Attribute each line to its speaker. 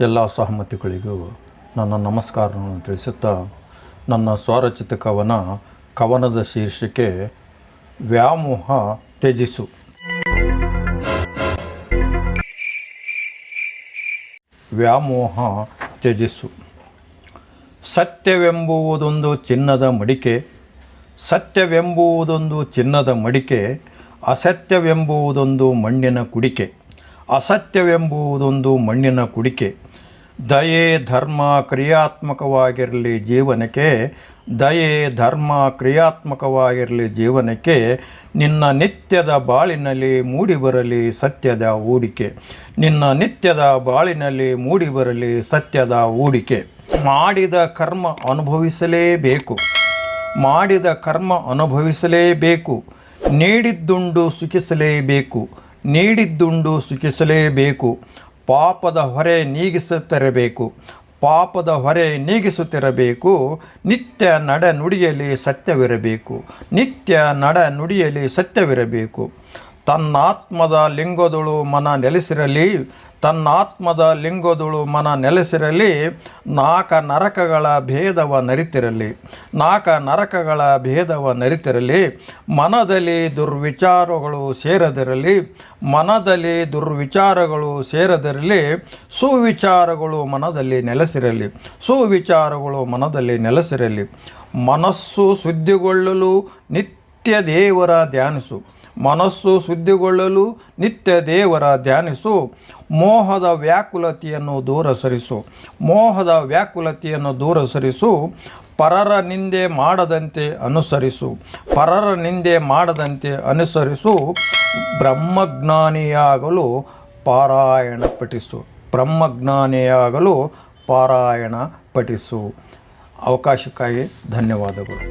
Speaker 1: ಎಲ್ಲ ಸಹಮತಿಗಳಿಗೂ ನನ್ನ ನಮಸ್ಕಾರವನ್ನು ತಿಳಿಸುತ್ತಾ ನನ್ನ ಸ್ವರಚಿತ ಕವನ ಕವನದ ಶೀರ್ಷಿಕೆ ವ್ಯಾಮೋಹ ತ್ಯಜಿಸು. ವ್ಯಾಮೋಹ ತ್ಯಜಿಸು. ಸತ್ಯವೆಂಬುವುದೊಂದು ಚಿನ್ನದ ಮಡಿಕೆ, ಸತ್ಯವೆಂಬುವುದೊಂದು ಚಿನ್ನದ ಮಡಿಕೆ, ಅಸತ್ಯವೆಂಬುವುದೊಂದು ಮಣ್ಣಿನ ಕುಡಿಕೆ, ಅಸತ್ಯವೆಂಬುವುದೊಂದು ಮಣ್ಣಿನ ಕುಡಿಕೆ ದಯೆ ಧರ್ಮ ಕ್ರಿಯಾತ್ಮಕವಾಗಿರಲಿ ಜೀವನಕ್ಕೆ, ದಯೆ ಧರ್ಮ ಕ್ರಿಯಾತ್ಮಕವಾಗಿರಲಿ ಜೀವನಕ್ಕೆ, ನಿನ್ನ ನಿತ್ಯದ ಬಾಳಿನಲ್ಲಿ ಮೂಡಿಬರಲಿ ಸತ್ಯದ ಹೂಡಿಕೆ. ನಿನ್ನ ನಿತ್ಯದ ಬಾಳಿನಲ್ಲಿ ಮೂಡಿಬರಲಿ ಸತ್ಯದ ಹೂಡಿಕೆ. ಮಾಡಿದ ಕರ್ಮ ಅನುಭವಿಸಲೇಬೇಕು. ಮಾಡಿದ ಕರ್ಮ ಅನುಭವಿಸಲೇಬೇಕು. ನೀಡಿದ್ದುಂಡು ಸುಖಿಸಲೇಬೇಕು. ನೀಡಿದ್ದುಂಡು ಸುಖಿಸಲೇಬೇಕು. ಪಾಪದ ಹೊರೆ ನೀಗಿಸುತ್ತಿರಬೇಕು. ಪಾಪದ ಹೊರೆ ನೀಗಿಸುತ್ತಿರಬೇಕು. ನಿತ್ಯ ನಡ ನುಡಿಯಲ್ಲಿ ಸತ್ಯವಿರಬೇಕು. ನಿತ್ಯ ನಡ ನುಡಿಯಲ್ಲಿ ಸತ್ಯವಿರಬೇಕು. ತನ್ನಾತ್ಮದ ಲಿಂಗದೊಳು ಮನ ನೆಲೆಸಿರಲಿ, ತನ್ನಾತ್ಮದ ಲಿಂಗದೊಳು ಮನ ನೆಲೆಸಿರಲಿ, ನಾಕ ನರಕಗಳ ಭೇದವ ನರಿತಿರಲಿ, ನಾಕ ನರಕಗಳ ಭೇದವ ನರಿತಿರಲಿ, ಮನದಲ್ಲಿ ದುರ್ವಿಚಾರಗಳು ಸೇರದಿರಲಿ, ಮನದಲ್ಲಿ ದುರ್ವಿಚಾರಗಳು ಸೇರದಿರಲಿ, ಸುವಿಚಾರಗಳು ಮನದಲ್ಲಿ ನೆಲೆಸಿರಲಿ, ಸುವಿಚಾರಗಳು ಮನದಲ್ಲಿ ನೆಲೆಸಿರಲಿ. ಮನಸ್ಸು ಶುದ್ಧಿಗೊಳ್ಳಲು ನಿತ್ಯ ದೇವರ ಧ್ಯಾನಿಸು. ಮನಸ್ಸು ಶುದ್ಧಿಗೊಳ್ಳಲು ನಿತ್ಯ ದೇವರ ಧ್ಯಾನಿಸು. ಮೋಹದ ವ್ಯಾಕುಲತೆಯನ್ನು ದೂರ ಸರಿಸು ಮೋಹದ ವ್ಯಾಕುಲತೆಯನ್ನು ದೂರ ಸರಿಸು ಪರರ ನಿಂದೆ ಮಾಡದಂತೆ ಅನುಸರಿಸು. ಪರರ ನಿಂದೆ ಮಾಡದಂತೆ ಅನುಸರಿಸು. ಬ್ರಹ್ಮಜ್ಞಾನಿಯಾಗಲು ಪಾರಾಯಣ ಪಠಿಸು. ಬ್ರಹ್ಮಜ್ಞಾನಿಯಾಗಲು ಪಾರಾಯಣ ಪಠಿಸು. ಅವಕಾಶಕ್ಕಾಗಿ ಧನ್ಯವಾದಗಳು.